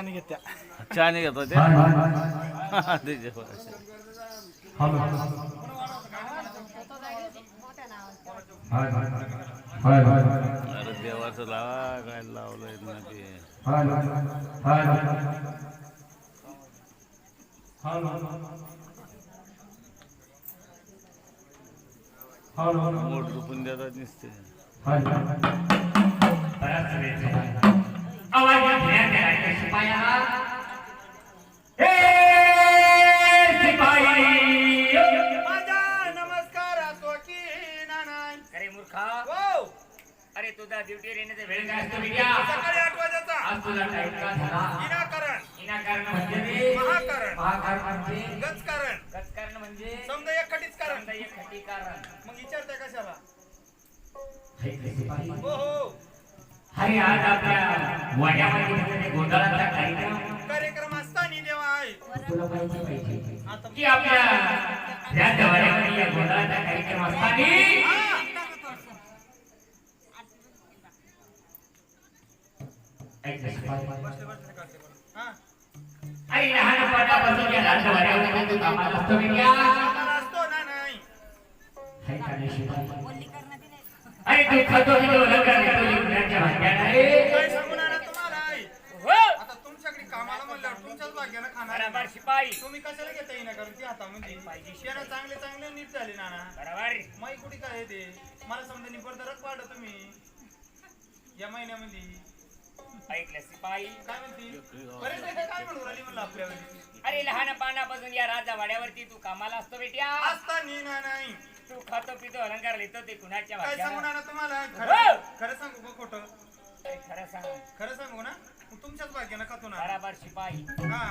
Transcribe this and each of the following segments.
त्याने घेत्या. चहाने घेतो ते. अरे देवाचं लावा काय लावलंय ना ते. मोठ रुपून देतात नुसते. अरे मूर्खा. अरे तुझा ड्युटी येण्याचा वेळ काय असतो? सकाळी आठ वाजायचा. आज तुझा टाइम का झाला? विनाकारण. विनाकारण म्हणजे. महाकारण महाकारण म्हणजे? गजकारण. गजकारण म्हणजे? समजा एक खटीच कारण. समजा एक खटी कारण. मग विचारताय कशाला? हे कसे पाहिजे? हो हो. अरे आज आपल्या वाड्यामध्ये म्हणजे गोंधळाचा कार्यक्रम कार्यक्रम असताना देवा आहे. तुला माहिती पाहिजे. की आपल्या या वाड्यामध्ये या गोंधळाचा कार्यक्रम असताना हा. ऐक कसे पाहिजे? बसले बसले काढते बरं. या कामाला असतो असतो ना नाही हाय का नाही शिपाई? तू खातो काय सांगून तुम्हाला आई हो. आता तुमच्याकडे कामाला म्हणल्यावर तुमच्याच भाग्यानं खाणार बरोबर शिपाई तुम्ही कशाला घेता येईना कारण ती म्हणजे पाहिजे शेणं चांगले चांगले नीट झाले नाना बरोबर माई कुठे काय ते मला समजा निबरदारच पाडलं तुम्ही या महिन्यामध्ये ऐकलं शिपाई काय म्हणती? बरेच आहे काय म्हणू राहिली म्हणलं आपल्यावर अरे लहान पानापासून या राजा वाड्यावरती तू कामाला असतो बेट्या. असता नी ना नाही. तू खातो पितो अलंकार लिहितो ते कुणाच्या काय सांगू ना तुम्हाला? हो. खरं खरं सांगू का खोटं? खरं सांग. खरं सांगू ना? मग तुमच्याच भाग्यानं खातो ना. बराबर शिपाई. हा.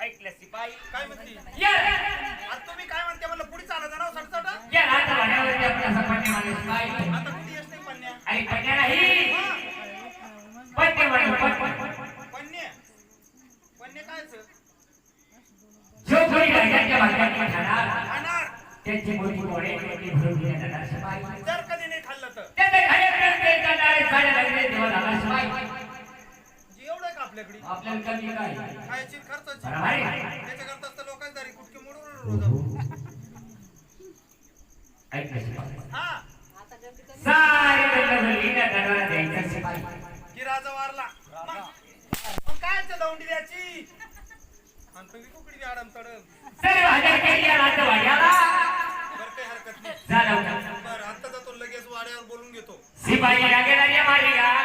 ऐकलं शिपाई? काय म्हणती? या! आता तुम्ही काय म्हणते म्हणलं? पुढे चालत ना सडसड या राजा वाड्यावरती आपला सामान्य माणूस शिपाई. आता कुठे येत नाही पन्या आणि कन्या नाही हा, कायच जो कोणी राजाच्या खाणार खाणार त्यांची मोठी भरून दिल्या जाणार जर कधी नाही खाल्लं तर त्याचे लागले जाणार का आपल्याकडे आपल्याला कमी काय? खायची खर्चाची बरं आहे. त्याच्याकरता तर लोकांची दारी कुठके मोडून रोज ऐक ना शिपाई हा सारे दंड भरलीला दंडाला द्यायचा शिपाई की राजा वारला मग दौंडी द्यायची आणि तुम्ही कुकडी बी आडम तडम. सर्व हजार केली या राजवाड्याला बरं काही हरकत नाही. झालं बरं आता जातो लगेच वाड्यावर बोलून घेतो. सिपाही लागेला या मारी गाला